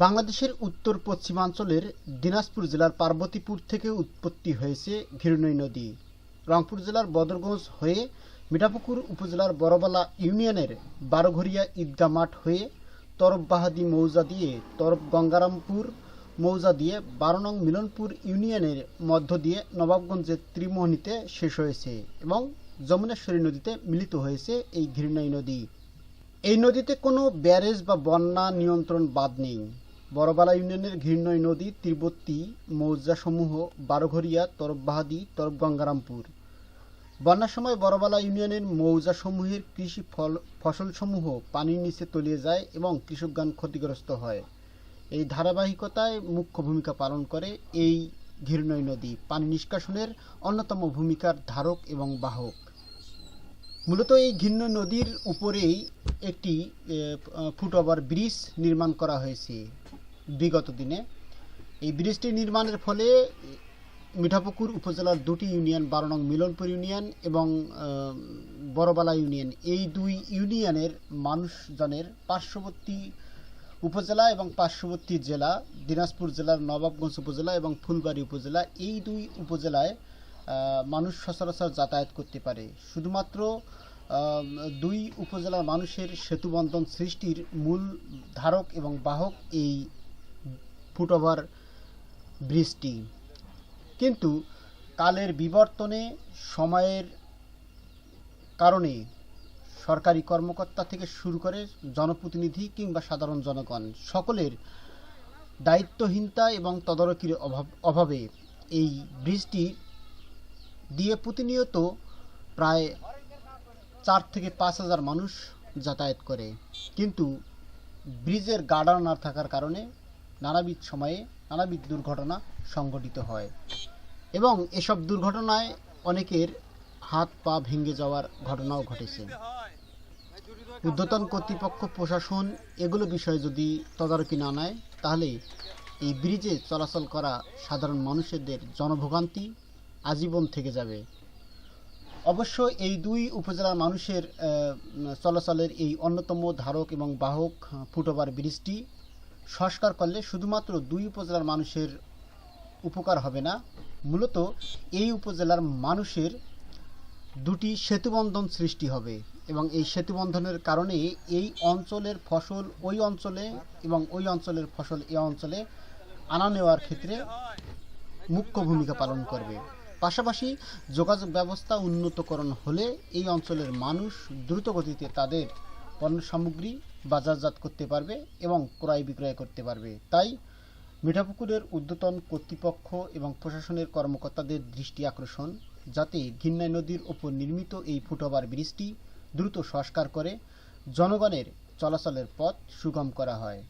বাংলাদেশের উত্তর পশ্চিমাঞ্চলের দিনাজপুর জেলার পার্বতীপুর থেকে উৎপত্তি হয়েছে ঘিরনই নদী। রংপুর জেলার বদরগঞ্জ হয়ে মিঠাপুকুর উপজেলার বড়বালা ইউনিয়নের বারোঘরিয়া ঈদগা মাঠ হয়ে তরফবাহাদি মৌজা দিয়ে তরফ গঙ্গারামপুর মৌজা দিয়ে বারো নং মিলনপুর ইউনিয়নের মধ্য দিয়ে নবাবগঞ্জের ত্রিমোহনীতে শেষ হয়েছে এবং যমুনেশ্বরী নদীতে মিলিত হয়েছে এই ঘিরনই নদী। এই নদীতে কোনো ব্যারেজ বা বন্যা নিয়ন্ত্রণ বাদ নেই। বড়বালা ইউনিয়নের ঘৃণ্যই নদী তীরবর্তী মৌজাসমূহ বারোঘরিয়া তরফবাহাদি তরফ গঙ্গারামপুর বন্যার সময় বড়বালা ইউনিয়নের মৌজাসমূহের কৃষি ফল ফসলসমূহ পানির নিচে তলিয়ে যায় এবং কৃষকগণ ক্ষতিগ্রস্ত হয়। এই ধারাবাহিকতায় মুখ্য ভূমিকা পালন করে এই ঘৃণ্যই নদী। পানি নিষ্কাশনের অন্যতম ভূমিকার ধারক এবং বাহক। মূলত এই ঘিন্ন নদীর উপরেই একটি ফুটওভার ব্রিজ নির্মাণ করা হয়েছে। বিগত দিনে। এই ব্রিজটি নির্মাণের ফলে মিঠাপুকুর উপজেলার দুটি ইউনিয়ন, বারো নং মিলনপুর ইউনিয়ন এবং বড়বালা ইউনিয়ন, এই দুই ইউনিয়নের মানুষজনের পার্শ্ববর্তী উপজেলা এবং পার্শ্ববর্তী জেলা, দিনাজপুর জেলার নবাবগঞ্জ উপজেলা এবং ফুলবাড়ি উপজেলা, এই দুই উপজেলায় মানুষ সচরাচর যাতায়াত করতে পারে। শুধুমাত্র দুই উপজেলার মানুষের সেতুবন্ধন সৃষ্টির মূল ধারক এবং বাহক এই ফুটওভার ব্রিজটি কিন্তু কালের বিবর্তনে সময়ের কারণে সরকারি কর্মকর্তা থেকে শুরু করে জনপ্রতিনিধি কিংবা সাধারণ জনগণ সকলের দায়িত্বহীনতা এবং তদারকির অভাব, অভাবে এই ব্রিজটি দিয়ে প্রতিনিয়ত প্রায় চার থেকে পাঁচ হাজার মানুষ যাতায়াত করে। কিন্তু ব্রিজের গার্ডার না থাকার কারণে নানাবিধ সময়ে নানাবিধ দুর্ঘটনা সংঘটিত হয়। এবং এসব দুর্ঘটনায় অনেকের হাত পা ভেঙে যাওয়ার ঘটনাও ঘটেছে। ঊর্ধ্বতন কর্তৃপক্ষ প্রশাসন এগুলো বিষয়ে যদি তদারকি না নেয়, তাহলে এই ব্রিজে চলাচল করা সাধারণ মানুষদের জনভোগান্তি আজীবন থেকে যাবে। অবশ্য এই দুই উপজেলার মানুষের চলাচলের এই অন্যতম ধারক এবং বাহক ফুটওভার ব্রিজটি সংস্কার করলে শুধুমাত্র দুই উপজেলার মানুষের উপকার হবে না, মূলত এই উপজেলার মানুষের দুটি সেতুবন্ধন সৃষ্টি হবে এবং এই সেতুবন্ধনের কারণে এই অঞ্চলের ফসল ওই অঞ্চলে এবং ওই অঞ্চলের ফসল এই অঞ্চলে আনা নেওয়ার ক্ষেত্রে মুখ্য ভূমিকা পালন করবে। পাশাপাশি যোগাযোগ ব্যবস্থা উন্নতকরণ হলে এই অঞ্চলের মানুষ দ্রুত গতিতে তাদের পণ্য সামগ্রী বাজারজাত করতে পারবে এবং ক্রয় বিক্রয় করতে পারবে। তাই মিঠাপুকুরের উদ্যতন কর্তৃপক্ষ এবং প্রশাসনের কর্মকর্তাদের দৃষ্টি আকর্ষণ, যাতে ঘিন্নাই নদীর ওপর নির্মিত এই ফুটওভার ব্রিজটি দ্রুত সংস্কার করে জনগণের চলাচলের পথ সুগম করা হয়।